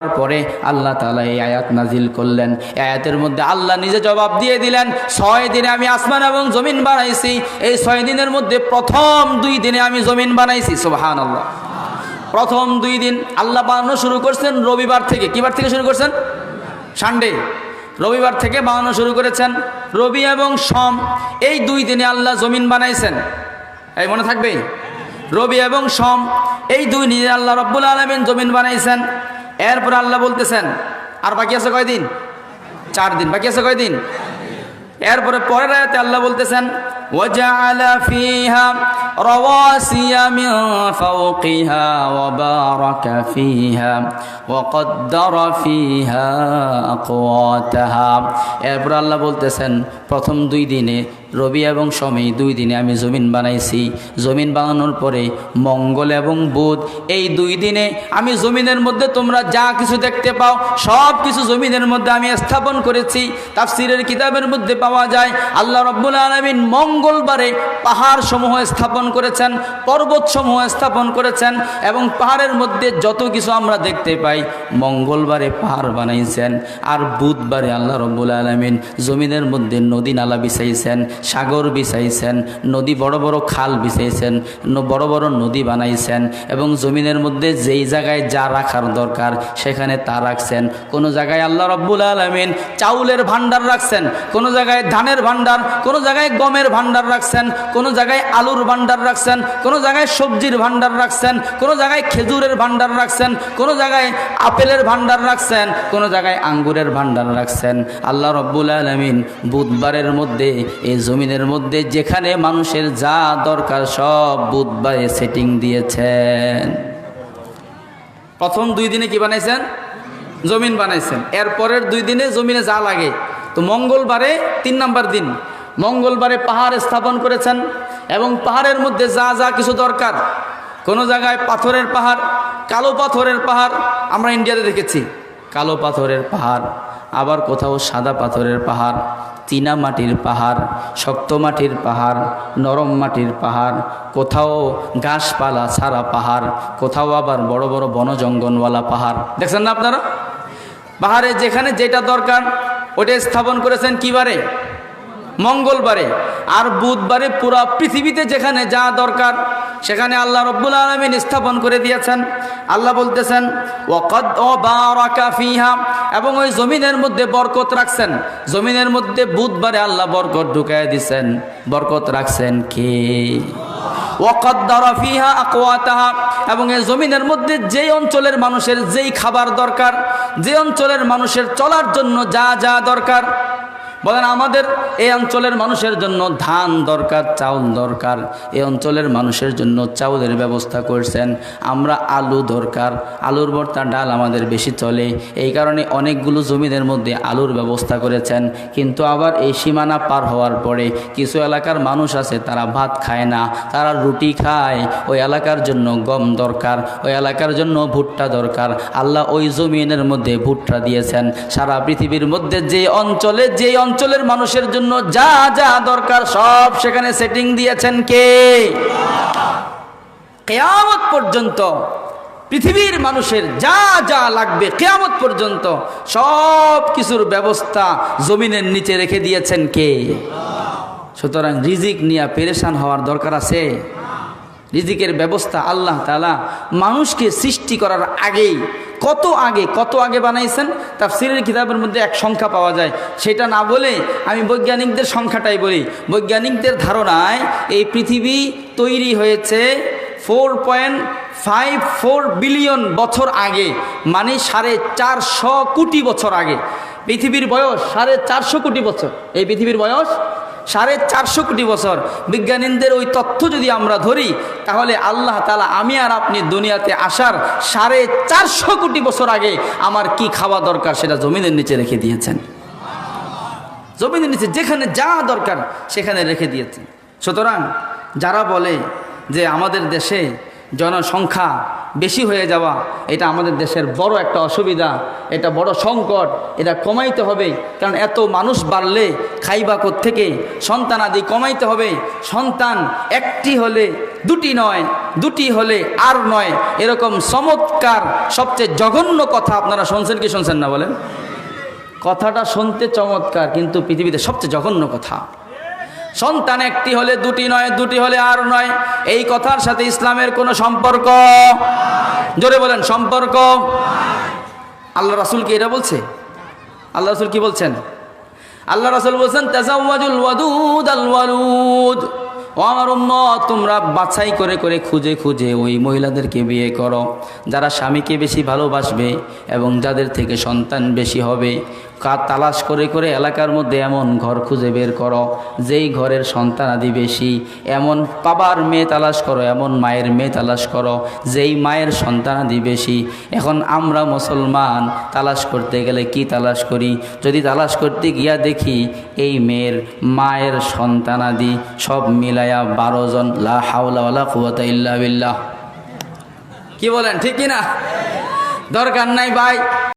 পরে আল্লাহ তালা এই আয়াত নাজিল করলেন। আয়াতের মধ্যে আল্লাহ নিজে জবাব দিয়ে দিলেন, ছয় দিনে আমি আসমান এবং জমিন বানাইছি। এই ছয় দিনের মধ্যে প্রথম দুই দিনে আমি জমিন বানাইছি সুবাহান আল্লাহ প্রথম দুই দিন আল্লাহ বানানো শুরু করছেন রবিবার থেকে। কিবার থেকে শুরু করছেন? সানডে। রবিবার থেকে বানানো শুরু করেছেন রবি এবং সম এই দুই দিনে আল্লাহ জমিন বানাইছেন। এই মনে থাকবে? রবি এবং সম এই দুই দিনে আল্লাহ রব্বুল আলমিন জমিন বানাইছেন। এরপরে আল্লাহ বলতেছেন, আর বাকি আছে কয়দিন? চার দিন। বাকি আছে কয়দিন? এরপরে পরের আয়াতে আল্লাহ বলতেছেন ওয়াজা আলা ফিহা رواسي من فوقها وبارك فيها وقدر فيها أقواتها এরপর আল্লাহ বলতেছেন প্রথম দুই দিনে রবি এবং সমী দুই দিনে আমি জমিন বানাইছি জমিন বানানোর পরে মঙ্গল এবং বুধ এই দুই দিনে আমি জমিনের মধ্যে তোমরা যা কিছু দেখতে পাও সব কিছু জমিনের মধ্যে আমি স্থাপন করেছি তাফসিরের কিতাবের মধ্যে পাওয়া যায় আল্লাহ রব্বুল আলমিন মঙ্গলবারে পাহাড় সমূহ স্থাপন করেছেন পর্বত সমূহ স্থাপন করেছেন এবং পাহাড়ের মধ্যে যত কিছু আমরা দেখতে পাই, মঙ্গলবারে পাহাড় বানাইছেন আর বুধবারে আল্লাহ রব্বুল আলমিন জমিনের মধ্যে নদী নালা বিছাইছেন, সাগর বিছাইছেন, নদী বড় বড় খাল বিছাইছেন বড় বড় নদী বানাইছেন এবং জমিনের মধ্যে যেই জায়গায় যা রাখার দরকার সেখানে তা রাখছেন। কোনো জায়গায় আল্লাহ রব্বুল আলমিন চাউলের ভান্ডার রাখছেন, কোনো জায়গায় ধানের ভান্ডার কোনো জায়গায় গমের ভান্ডার রাখছেন, কোনো জায়গায় আলুর ভান্ডার রাখছেন, কোনো জায়গায় সবজির ভান্ডার রাখছেন, কোনো জায়গায় খেজুরের ভান্ডার রাখছেন, কোনো জায়গায় আপেলের ভান্ডার রাখছেন, কোনো জায়গায় আঙ্গুরের ভান্ডার রাখছেন। আল্লাহ রব্বুল আলমিন বুধবারের মধ্যে, এই জমিনের মধ্যে যেখানে মানুষের যা দরকার সব বুধবারে সেটিং দিয়েছেন। প্রথম দুই দিনে কি বানাইছেন? জমিন বানাইছেন। এরপরের দুই দিনে জমিনে যা লাগে। তো মঙ্গলবারে তিন নাম্বার দিন। মঙ্গলবারে পাহাড় স্থাপন করেছেন এবং পাহাড়ের মধ্যে যা যা কিছু দরকার, কোনো জায়গায় পাথরের পাহাড়, কালো পাথরের পাহাড় আমরা ইন্ডিয়াতে দেখেছি। কালো পাথরের পাহাড়, আবার কোথাও সাদা পাথরের পাহাড়, চীনা মাটির পাহাড়, শক্ত মাটির পাহাড়, নরম মাটির পাহাড়, কোথাও গাছপালা ছাড়া পাহাড়, কোথাও আবার বড় বড় বন জঙ্গলওয়ালা পাহাড়। দেখছেন না আপনারা? পাহাড়ে যেখানে যেটা দরকার ওটা স্থাপন করেছেন কিবারে? মঙ্গলবারে আর বুধবারে পুরা পৃথিবীতে যেখানে যা দরকার, সেখানে আল্লাহ রব্বুল আলমিন স্থাপন করে দিয়েছেন। আল্লাহ বলতেছেন ওকদ ও বারাকা ফিহা এবং ওই জমিনের মধ্যে বরকত রাখছেন। জমিনের মধ্যে বুধবারে আল্লাহ বরকত ঢুকায় দিছেন। বরকত রাখছেন কে? এবং এই জমিনের মধ্যে যেই অঞ্চলের মানুষের যেই খাবার দরকার যে অঞ্চলের মানুষের চলার জন্য যা যা দরকার বলেন, আমাদের এই অঞ্চলের মানুষের জন্য ধান দরকার, চাউল দরকার। এই অঞ্চলের মানুষের জন্য চাউলের ব্যবস্থা করছেন। আমরা আলু দরকার। আলুর ভর্তা, ডাল আমাদের বেশি চলে। এই কারণে অনেকগুলো জমিদের মধ্যে আলুর ব্যবস্থা করেছেন। কিন্তু আবার এই সীমানা পার হওয়ার পরে কিছু এলাকার মানুষ আছে, তারা ভাত খায় না। তারা রুটি খায়। ওই এলাকার জন্য গম দরকার। ওই এলাকার জন্য ভুট্টা দরকার। আল্লাহ ওই জমিনের মধ্যে ভুট্টা দিয়েছেন। সারা পৃথিবীর মধ্যে যে অঞ্চলে যে অঞ্চলের মানুষের জন্য যা যা দরকার সব সেখানে সেটিং দিয়েছেন কে? কেয়ামত পর্যন্ত পৃথিবীর মানুষের যা যা লাগবে কেয়ামত পর্যন্ত সব কিছুর ব্যবস্থা জমিনের নিচে রেখে দিয়েছেন কে? সুতরাং রিজিক নিয়ে পেরেশান হওয়ার দরকার আছে। রিজিকের ব্যবস্থা আল্লাহ তালা মানুষকে সৃষ্টি করার আগেই, কত আগে কত আগে বানাইছেন? তাফসিরের কিতাবের মধ্যে এক সংখ্যা পাওয়া যায়। সেটা না বলে আমি বৈজ্ঞানিকদের সংখ্যাটাই বলি। বৈজ্ঞানিকদের ধারণায় এই পৃথিবী তৈরি হয়েছে four point five four billion বছর আগে মানে সাড়ে চারশো কোটি বছর আগে। পৃথিবীর বয়স সাড়ে চারশো কোটি বছর। এই পৃথিবীর বয়স সাড়ে চারশো কোটি বছর বিজ্ঞানীদের ওই তথ্য যদি আমরা ধরি, তাহলে আল্লাহ তালা আমি আর আপনি দুনিয়াতে আসার সাড়ে চারশো কোটি বছর আগে আমার কি খাওয়া দরকার সেটা জমিনের নিচে রেখে দিয়েছেন। জমিনের নিচে যেখানে যা দরকার সেখানে রেখে দিয়েছেন। সুতরাং যারা বলে যে আমাদের দেশে জনসংখ্যা বেশি হয়ে যাওয়া, এটা আমাদের দেশের বড় একটা অসুবিধা, এটা বড় সংকট, এটা কমাইতে হবে, কারণ এত মানুষ বাড়লে খাইবা থেকে সন্তান আদি কমাইতে হবে, সন্তান একটি হলে দুটি নয়, দুটি হলে আর নয়, এরকম চমৎকার, সবচেয়ে জঘন্য কথা আপনারা শুনছেন কি শুনছেন না বলেন? কথাটা শুনতে চমৎকার, কিন্তু পৃথিবীতে সবচেয়ে জঘন্য কথা। সন্তান একটি হলে দুটি নয়, দুটি হলে আর নয়। এই কথার সাথে ইসলামের কোনো সম্পর্ক? জোরে বলেন, সম্পর্ক? আল্লাহ রাসুল কি এটা বলছে? আল্লাহ রাসুল কি বলছেন? আল্লাহ রাসুল বলছেন, তাজাওয়াজুল ওয়াদুদ আল আমার তোমরা বাছাই করে করে, খুঁজে খুঁজে ওই মহিলাদেরকে বিয়ে করো। যারা স্বামীকে বেশি ভালোবাসবে এবং যাদের থেকে সন্তান বেশি হবে তালাশ করে করে এলাকার মধ্যে এমন ঘর খুঁজে বের করো, যেই ঘরের সন্তান আদি বেশি। এমন বাবার মেয়ে তালাশ করো, এমন মায়ের মেয়ে তালাশ করো, যেই মায়ের সন্তান আদি বেশি। এখন আমরা মুসলমান, তালাশ করতে গেলে কি তালাশ করি? যদি তালাশ করতে গিয়া দেখি এই মেয়ের মায়ের সন্তান আদি সব মিলায়া বারো জন, লা ইল্লা বিল্লাহ। কি বলেন, ঠিক কি না দরকার নাই ভাই।